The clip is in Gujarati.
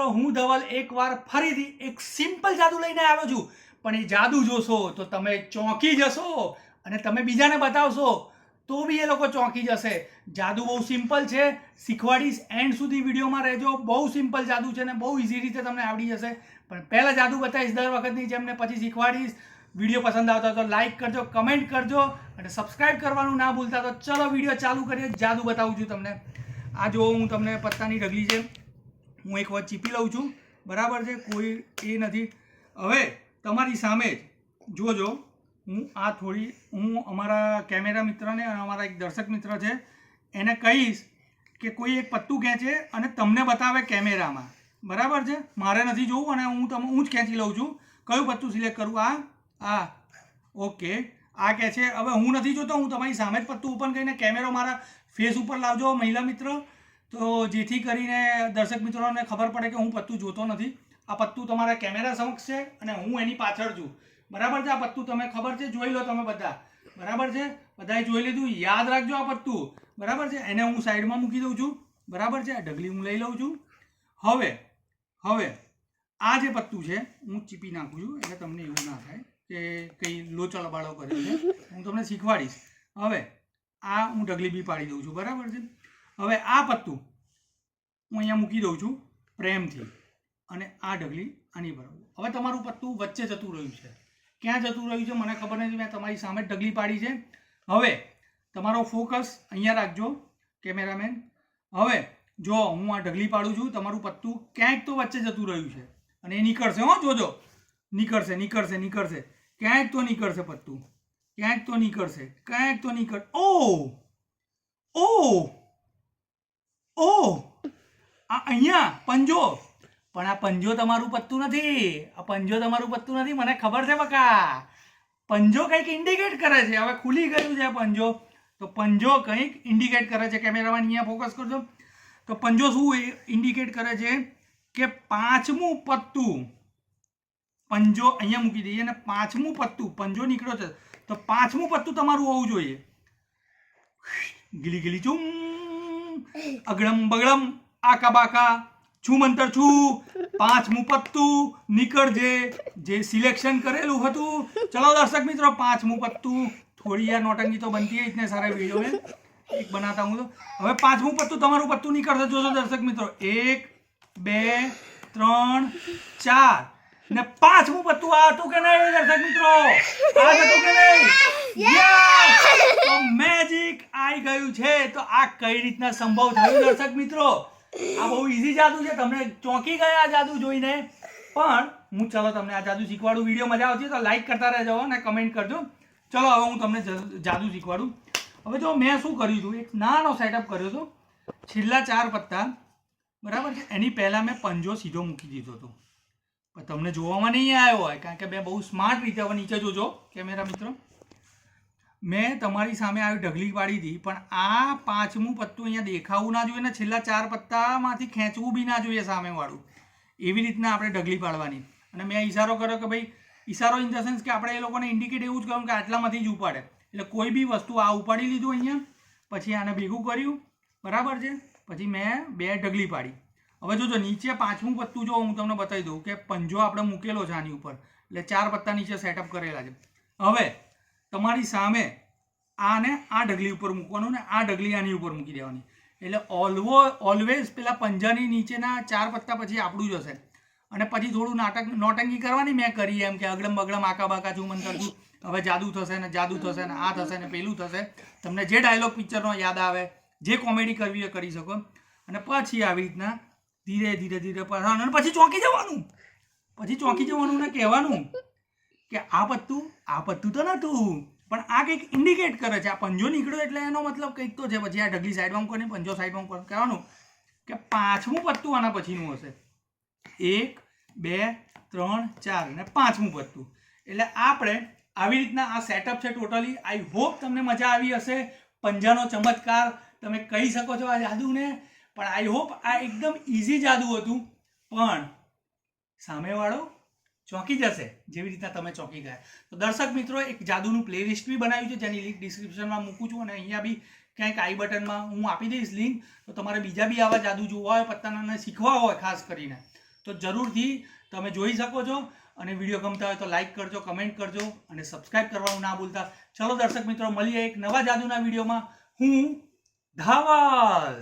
મિત્રો, હું ધવલ એકવાર ફરીથી એક સિમ્પલ જાદુ લઈને આવ્યો છું. પણ એ જાદુ જોશો તો તમે ચોંકી જશો અને તમે બીજાને બતાવશો તો બી એ લોકો ચોંકી જશે. જાદુ બહુ સિમ્પલ છે. શીખવાડીશ એન્ડ સુધી વિડીયોમાં રહેજો. બહુ સિમ્પલ જાદુ છે ને બહુ ઇઝી રીતે તમને આવડી જશે. પણ પહેલાં જાદુ બતાવીશ દર વખતની જેમને પછી શીખવાડીશ. વીડિયો પસંદ આવતા તો લાઈક કરજો કમેન્ટ કરજો અને સબસ્ક્રાઇબ કરવાનું ના ભૂલતા તો ચલો વીડિયો ચાલુ કરીએ. જાદુ બતાવું છું તમને. આ જો હું તમને પત્તાની ઢગલી છે. હું એક વાર ચીપી લઉં છું. બરાબર છે? કોઈ એ નથી. હવે તમારી સામે જ જોજો હું આ થોડી, હું અમારા કેમેરા મિત્રને અને અમારા એક દર્શક મિત્ર છે, એને કહીશ કે કોઈ એક પત્તું ખેંચે અને તમને બતાવે કેમેરામાં. બરાબર છે? મારે નથી જોવું અને હું તમે, હું જ ખેંચી લઉં છું. કયું પત્તું સિલેક્ટ કરું? આ? આ. ઓકે. આ કહે છે, હવે હું નથી જોતો, હું તમારી સામે જ પત્તું ઓપન કરીને કેમેરો મારા ફેસ ઉપર લાવજો, મહિલા મિત્ર. તો જેથી કરીને દર્શક મિત્રોને ખબર પડે કે હું પત્તું જોતો નથી. આ પત્તું તમારા કેમેરા સમક્ષ છે અને હું એની પાછળ છું. બરાબર છે આ પત્તું તમે ખબર છે? જોઈ લો તમે બધા. બરાબર છે? બધાએ જોઈ લીધું? યાદ રાખજો આ પત્તું. બરાબર છે? એને હું સાઈડમાં મૂકી દઉં છું. બરાબર છે? આ ઢગલી હું લઈ લઉં છું. હવે હવે, આ જે પત્તું છે, હું ચીપી નાખું છું. એટલે તમને એવું ના થાય કે કંઈ લોચા લબાડો કર્યો છે. હું તમને શીખવાડીશ. હવે, આ હું ઢગલી બી પાડી દઉં છું. બરાબર છે? હવે આ પત્તું હું અહીંયા મૂકી દઉં છું પ્રેમથી અને આ ઢગલી આની બરાબર હવે તમારું પત્તું વચ્ચે જતું રહ્યું છે. ક્યાં જતું રહ્યું છે મને ખબર નથી, મેં તમારી સામે ઢગલી પાડી છે. હવે તમારો ફોકસ અહીંયા રાખજો, કેમેરામેન. હવે જો હું આ ઢગલી પાડું છું, તમારું પત્તું ક્યાંક તો વચ્ચે જતું રહ્યું છે. અને એ નીકળશે, હો, જોજો. નીકળશે નીકળશે નીકળશે. ક્યાંક તો નીકળશે પત્તું. ક્યાંક તો નીકળશે, ક્યાંક તો નીકળ, ઓ! ઓ! ઓ આ અહીંયા, પંજો. પણ આ પંજો તમારું પત્તું નથી. આ પંજો તમારું પત્તું નથી. મને ખબર છે બકા. પંજો કંઈક ઇન્ડિકેટ કરે છે. હવે ખુલી ગયું છે પંજો. તો પંજો કંઈક ઇન્ડિકેટ કરે છે. કેમેરામાં અહીંયા ફોકસ કરજો. તો પંજો શું ઇન્ડિકેટ કરે છે? કે પાંચમું પત્તું. પંજો અહીંયા મૂકી દઈએ અને પાંચમું પત્તું. પંજો નીકળ્યો છે. તો પાંચમું પત્તું તમારું હોવું જોઈએ. ગીલી ગીલી ચૂમ. અગડમ બગડમ, આકા બાકા, છું મંતર છું પાંચમું પત્તું નીકળજે જે સિલેક્શન કરેલું હતું. ચલો દર્શક મિત્રો પાંચમું પત્તું થોડી યાર નોટંગી તો બનતી ઇતને સારા વીડિયો મેં એક બનાતા હું તો. હવે પાંચમું પત્તું તમારું પત્તું નીકળશે. જોશો દર્શક મિત્રો. એક, બે, ત્રણ, ચાર. ને પાંચમું પત્તું આ હતું કે નહીં, દર્શક મિત્રો? આ હતું કે નહીં? યસ તો મેજિક આવી ગયું છે. તો આ કઈ રીતના સંભવ થયું, દર્શક મિત્રો? આ બહુ ઈઝી જાદુ છે. તમને ચોંકી ગયા જાદુ જોઈને. પણ હું, ચલો, તમને આ જાદુ શીખવાડું. વીડિયો મજા આવતી તો લાઈક કરતા રહેજો અને કમેન્ટ કરજો. ચલો, હવે હું તમને જાદુ શીખવાડું. હવે જો મેં શું કર્યું હતું? એક નાનો સેટઅપ કર્યો હતો. છેલ્લા ચાર પત્તા, બરાબર છે? એની પહેલાં મેં પંજો સીધો મૂકી દીધો હતો. પણ તમને જોવામાં નહીં આવ્યો હોય, કારણ કે મેં બહુ સ્માર્ટ રીતે હવે નીચે જોજો, કેમેરા મિત્રો. મેં તમારી સામે આવી ઢગલી પાડી હતી, પણ આ પાંચમું પત્તું અહીંયા દેખાવું ના જોઈએ ને છેલ્લા ચાર પત્તામાંથી ખેંચવું બી ના જોઈએ સામેવાળું. એવી રીતના આપણે ઢગલી પાડવાની. અને મેં ઈશારો કર્યો કે ભાઈ, ઈશારો ઇન ધ સેન્સ કે આપણે એ લોકોને ઇન્ડિકેટ એવું જ કહ્યું કે આટલામાંથી જ ઉપાડે. એટલે કોઈ બી વસ્તુ આ ઉપાડી લીધું અહીંયા, પછી આને ભેગું કર્યું. બરાબર છે? પછી મેં બે ઢગલી પાડી. હવે જોજો, નીચે પાંચમું પત્તું જો, હું તમને બતાવી દઉં કે પંજો આપણે મૂકેલો છે આની ઉપર. એટલે ચાર પત્તા નીચે સેટઅપ કરેલા છે. હવે, તમારી સામે આને આ ઢગલી ઉપર મૂકવાનું ને આ ઢગલી આની ઉપર મૂકી દેવાની. એટલે ઓલવો ઓલવેઝ પેલા પંજાની નીચેના ચાર પત્તા પછી આપણું જ હશે. અને પછી થોડું નાટક, નોટંકી કરવાની મેં કરી એમ કે અગડમ બગડમ આકા બાકા છું મન કરતું હવે જાદુ થશે ને, જાદુ થશે ને, આ થશે ને, પેલું થશે. તમને જે ડાયલોગ પિક્ચરનો યાદ આવે, જે કોમેડી કરવી એ કરી શકો. અને પછી આવી રીતના ધીરે ધીરે ધીરે પાછળ અને પછી ચોંકી જવાનું. પછી ચોંકી જવાનું ને કહેવાનું કે આ પત્તું આ પત્તું તો નહોતું. પણ આ કંઈક ઇન્ડિકેટ કરે છે. આ પંજો નીકળ્યો એટલે એનો મતલબ કંઈક તો છે. પછી આ ઢગલી સાઈડમાં મૂકો ને પંજો સાઈડમાં મૂકો. કહેવાનું કે પાંચમું પત્તું આના પછીનું હશે. એક, બે, ત્રણ, ચાર અને પાંચમું પત્તું. એટલે આપણે આવી રીતના આ સેટઅપ છે ટોટલી આઈ હોપ તમને મજા આવી હશે. પંજાનો ચમત્કાર તમે કહી શકો છો. આ જાદુને પણ આઈ હોપ આ એકદમ ઇઝી જાદુ હતું. પણ સામેવાળો ચોંકી જશે, જેવી રીતના તમે ચોંકી ગયા. તો દર્શક મિત્રો, એક જાદુનું પ્લેલિસ્ટ બી બનાવ્યું છે, જેની લિંક ડિસ્ક્રિપ્શનમાં મૂકું છું અને અહીંયા બી ક્યાંક આઈ બટનમાં હું આપી દઈશ લિંક તો તમારે બીજા બી આવા જાદુ જોવા હોય પત્તાના શીખવા હોય, ખાસ કરીને. તો જરૂરથી તમે જોઈ શકો છો અને વીડિયો ગમતા હોય તો લાઈક કરજો કમેન્ટ કરજો અને સબસ્ક્રાઇબ કરવાનું ના ભૂલતા. ચલો દર્શક મિત્રો, મળીએ એક નવા જાદુના વિડીયોમાં હું ધાવલ.